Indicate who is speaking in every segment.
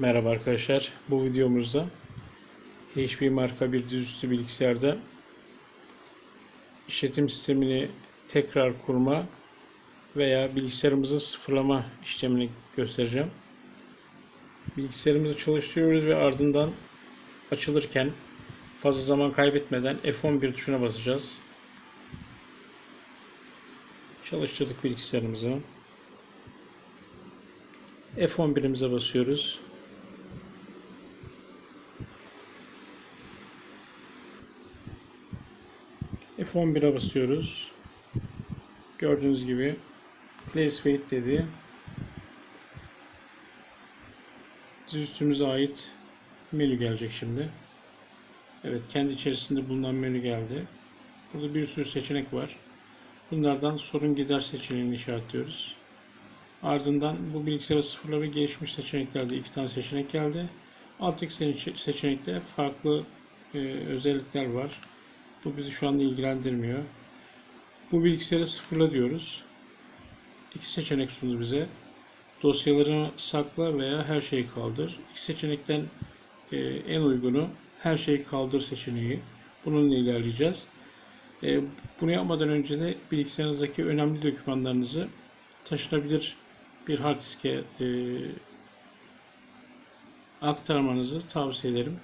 Speaker 1: Merhaba arkadaşlar. Bu videomuzda HP marka bir dizüstü bilgisayarda işletim sistemini tekrar kurma veya bilgisayarımızı sıfırlama işlemini göstereceğim. Bilgisayarımızı çalıştırıyoruz ve ardından açılırken fazla zaman kaybetmeden F11 tuşuna basacağız. Çalıştırdık bilgisayarımızı. F11'imize basıyoruz. F11'e basıyoruz. Gördüğünüz gibi place wait dedi. Dizüstümüze ait menü gelecek şimdi. Evet kendi içerisinde bulunan menü geldi. Burada bir sürü seçenek var. Bunlardan sorun gider seçeneğini işaretliyoruz. Ardından bu bilgisayarı sıfırla ve gelişmiş seçeneklerde iki tane seçenek geldi. Alttaki seçenekte farklı e, özellikler var. Bu bizi şu anda ilgilendirmiyor. Bu bilgisayarı sıfırla diyoruz. İki seçenek sundu bize. Dosyalarını sakla veya her şeyi kaldır. İki seçenekten e, en uygunu her şeyi kaldır seçeneği. Bununla ilerleyeceğiz. E, bunu yapmadan önce de bilgisayarınızdaki önemli dokümanlarınızı taşınabilir bir hard diske e, aktarmanızı tavsiye ederim.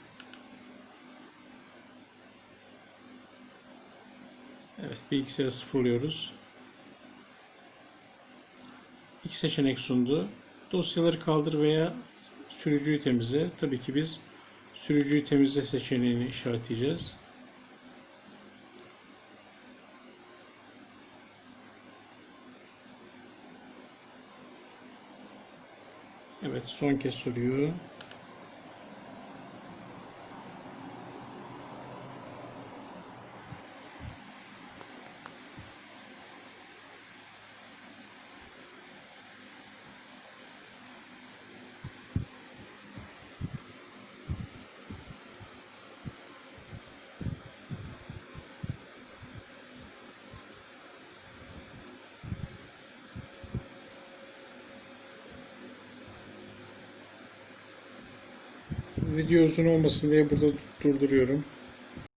Speaker 1: Evet bilgisayarı sıfırlıyoruz. İki seçenek sundu. Dosyaları kaldır veya sürücüyü temizle. Tabii ki biz sürücüyü temizle seçeneğini işaretleyeceğiz. Evet son kez soruyor. Video uzun olmasın diye burada durduruyorum.